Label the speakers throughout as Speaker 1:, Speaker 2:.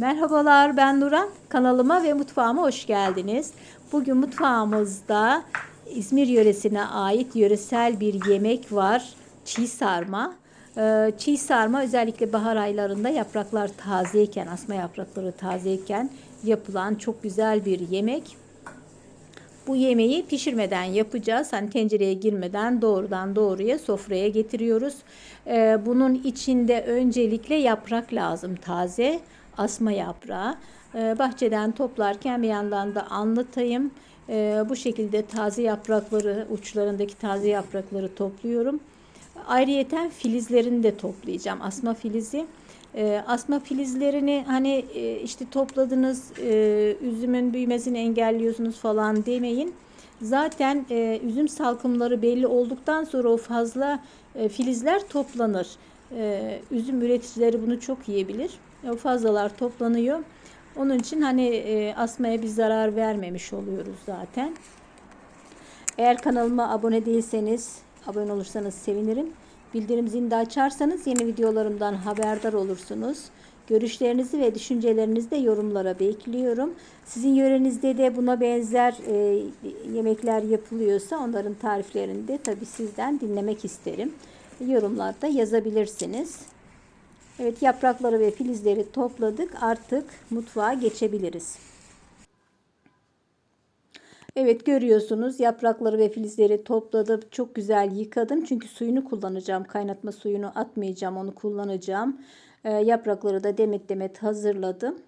Speaker 1: Merhabalar ben Nuran. Kanalıma ve mutfağıma hoş geldiniz. Bugün mutfağımızda İzmir yöresine ait yöresel bir yemek var. Çiğ sarma. Ee, Çiğ sarma özellikle bahar aylarında yapraklar tazeyken, asma yaprakları tazeyken yapılan çok güzel bir yemek. Bu yemeği pişirmeden yapacağız. Hani tencereye girmeden doğrudan doğruya sofraya getiriyoruz. Ee, bunun içinde öncelikle yaprak lazım taze. Asma yaprağı. Ee, bahçeden toplarken bir yandan da anlatayım. Ee, bu şekilde taze yaprakları, uçlarındaki taze yaprakları topluyorum. Ayrıyeten filizlerini de toplayacağım. Asma filizi. E, asma filizlerini hani e, işte topladınız e, üzümün büyümesini engelliyorsunuz falan demeyin. Zaten e, üzüm salkımları belli olduktan sonra o fazla e, filizler toplanır. E, üzüm üreticileri bunu çok iyi bilir. O fazlalar toplanıyor. Onun için hani e, asmaya bir zarar vermemiş oluyoruz zaten. Eğer kanalıma abone değilseniz abone olursanız sevinirim. Bildirim zilini de açarsanız yeni videolarımdan haberdar olursunuz. Görüşlerinizi ve düşüncelerinizi de yorumlara bekliyorum. Sizin yörenizde de buna benzer e, yemekler yapılıyorsa onların tariflerini de tabii sizden dinlemek isterim. Yorumlarda yazabilirsiniz. Evet yaprakları ve filizleri topladık. Artık mutfağa geçebiliriz. Evet görüyorsunuz yaprakları ve filizleri topladım. Çok güzel yıkadım. Çünkü suyunu kullanacağım. Kaynatma suyunu atmayacağım. Onu kullanacağım. E, yaprakları da demet demet hazırladım.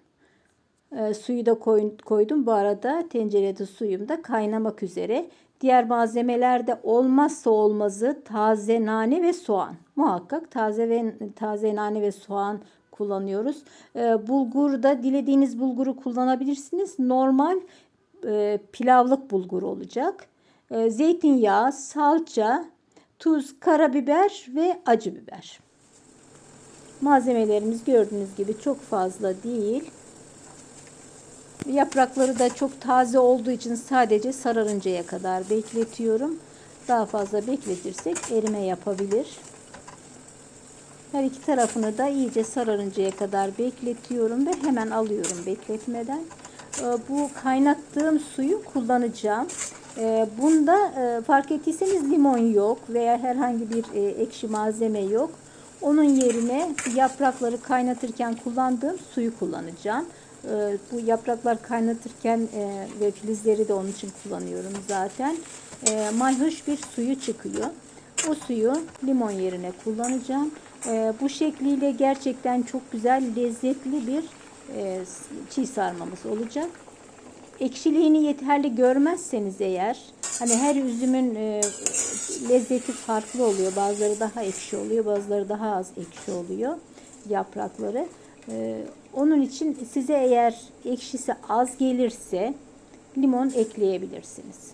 Speaker 1: E, suyu da koy, koydum. Bu arada tencerede suyum da kaynamak üzere. Diğer malzemelerde olmazsa olmazı taze nane ve soğan. Muhakkak taze ve taze nane ve soğan kullanıyoruz. E, bulgur da dilediğiniz bulguru kullanabilirsiniz. Normal e, pilavlık bulgur olacak. E, zeytinyağı, salça, tuz, karabiber ve acı biber. Malzemelerimiz gördüğünüz gibi çok fazla değil. Yaprakları da çok taze olduğu için sadece sararıncaya kadar bekletiyorum. Daha fazla bekletirsek erime yapabilir. Her iki tarafını da iyice sararıncaya kadar bekletiyorum ve hemen alıyorum bekletmeden. Ee, bu kaynattığım suyu kullanacağım. Ee, bunda e, fark ettiyseniz limon yok veya herhangi bir e, ekşi malzeme yok. Onun yerine yaprakları kaynatırken kullandığım suyu kullanacağım. Ee, bu yapraklar kaynatırken e, ve filizleri de onun için kullanıyorum zaten. Mayhoş bir suyu çıkıyor. O suyu limon yerine kullanacağım. Bu şekliyle gerçekten çok güzel, lezzetli bir e, çiğ sarmamız olacak. Ekşiliğini yeterli görmezseniz eğer hani her üzümün e, lezzeti farklı oluyor. Bazıları daha ekşi oluyor, bazıları daha az ekşi oluyor yaprakları. E, onun için size eğer ekşisi az gelirse limon ekleyebilirsiniz.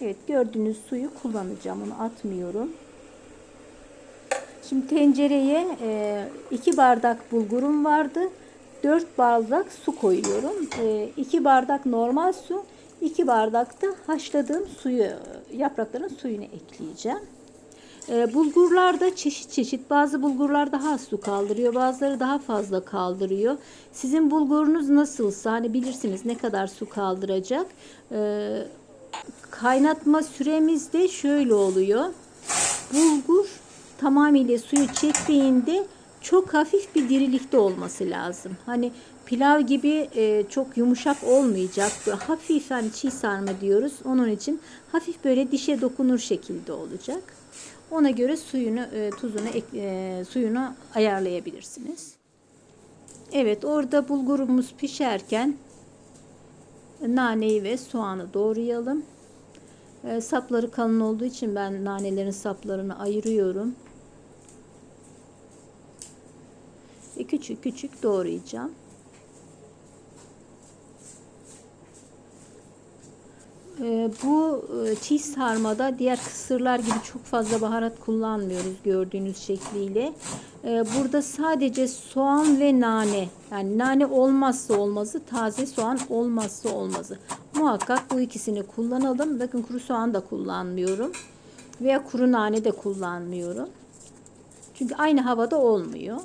Speaker 1: Evet gördüğünüz suyu kullanacağım. Onu atmıyorum. Şimdi tencereye 2 bardak bulgurum vardı. 4 bardak su koyuyorum. 2 bardak normal su, 2 bardak da haşladığım suyu, yaprakların suyunu ekleyeceğim. Bulgurlar da çeşit çeşit. Bazı bulgurlar daha az su kaldırıyor, bazıları daha fazla kaldırıyor. Sizin bulgurunuz nasılsa hani bilirsiniz ne kadar su kaldıracak. Kaynatma süremiz de şöyle oluyor. Bulgur tamamıyla suyu çektiğinde çok hafif bir dirilikte olması lazım. Hani pilav gibi e, çok yumuşak olmayacak. Böyle hafif hani çiğ sarma diyoruz. Onun için hafif böyle dişe dokunur şekilde olacak. Ona göre suyunu, e, tuzunu, e, suyunu ayarlayabilirsiniz. Evet orada bulgurumuz pişerken naneyi ve soğanı doğrayalım. E, sapları kalın olduğu için ben nanelerin saplarını ayırıyorum. ve küçük küçük doğrayacağım. Bu e, çiğ sarmada diğer kısırlar gibi çok fazla baharat kullanmıyoruz gördüğünüz şekliyle. Ee, burada sadece soğan ve nane yani nane olmazsa olmazı taze soğan olmazsa olmazı. Muhakkak bu ikisini kullanalım. Bakın kuru soğan da kullanmıyorum. Veya kuru nane de kullanmıyorum. Çünkü aynı havada olmuyor.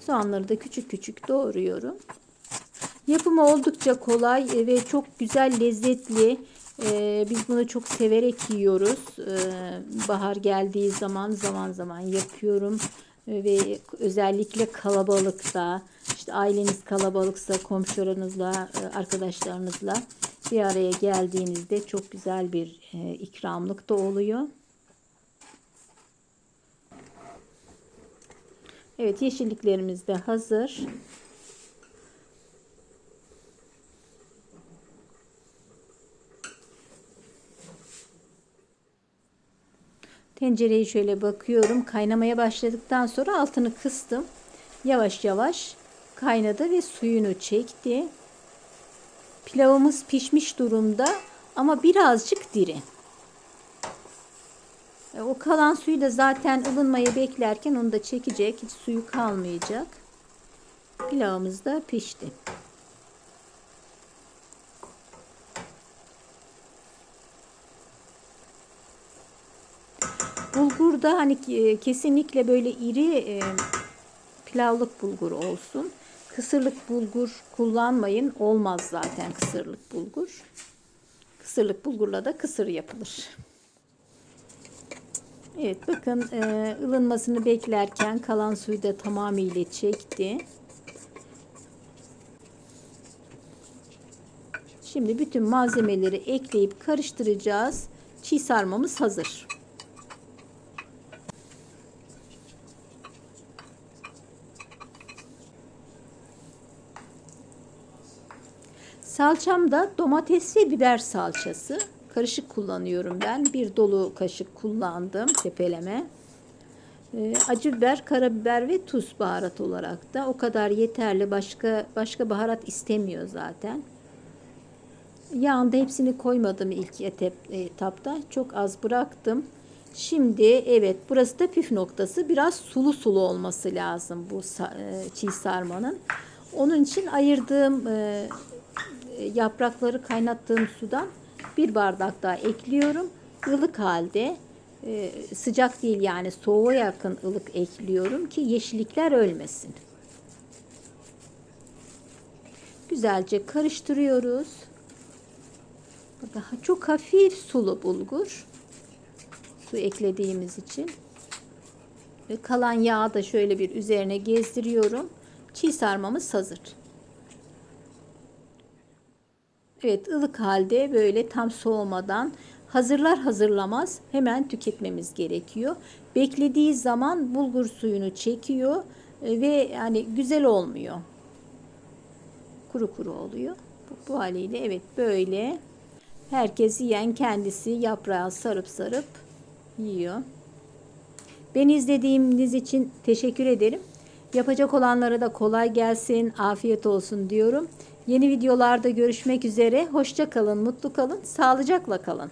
Speaker 1: Soğanları da küçük küçük doğruyorum. Yapımı oldukça kolay e, ve çok güzel lezzetli. Ee, biz bunu çok severek yiyoruz. Ee, bahar geldiği zaman zaman zaman yapıyorum. Ee, ve özellikle kalabalıkta işte aileniz kalabalıksa komşularınızla e, arkadaşlarınızla bir araya geldiğinizde çok güzel bir e, ikramlık da oluyor. Evet yeşilliklerimiz de hazır. Tencereyi şöyle bakıyorum. Kaynamaya başladıktan sonra altını kıstım. Yavaş yavaş kaynadı ve suyunu çekti. Pilavımız pişmiş durumda ama birazcık diri. E, O kalan suyu da zaten ılınmayı beklerken onu da çekecek. Hiç suyu kalmayacak. Pilavımız da pişti. Bulgur da hani e, kesinlikle böyle iri e, pilavlık bulgur olsun. Kısırlık bulgur kullanmayın. Olmaz zaten kısırlık bulgur. Kısırlık bulgurla da kısır yapılır. Evet bakın e, ılınmasını beklerken kalan suyu da tamamıyla çekti. Şimdi bütün malzemeleri ekleyip karıştıracağız. Çiğ sarmamız hazır. Salçam da domates biber salçası. Karışık kullanıyorum ben. Bir dolu kaşık kullandım tepeleme. Ee, acı biber, karabiber ve tuz baharat olarak da o kadar yeterli. Başka başka baharat istemiyor zaten. Yağında hepsini koymadım ilk etap, etapta. Çok az bıraktım. Şimdi evet burası da püf noktası. Biraz sulu sulu olması lazım bu e, çiğ sarmanın. Onun için ayırdığım e, yaprakları kaynattığım sudan bir bardak daha ekliyorum. Ilık halde e, sıcak değil yani soğuğa yakın ılık ekliyorum ki yeşillikler ölmesin. Güzelce karıştırıyoruz. Daha çok hafif sulu bulgur. Su eklediğimiz için. Ve kalan yağı da şöyle bir üzerine gezdiriyorum. Çiğ sarmamız hazır. Evet ılık halde böyle tam soğumadan hazırlar hazırlamaz hemen tüketmemiz gerekiyor. Beklediği zaman bulgur suyunu çekiyor e, ve yani güzel olmuyor. Kuru kuru oluyor. Bu, bu haliyle evet böyle herkes yiyen kendisi yaprağı sarıp sarıp yiyor. Beni izlediğiniz için teşekkür ederim. Yapacak olanlara da kolay gelsin, afiyet olsun diyorum. Yeni videolarda görüşmek üzere. Hoşça kalın, mutlu kalın, sağlıcakla kalın.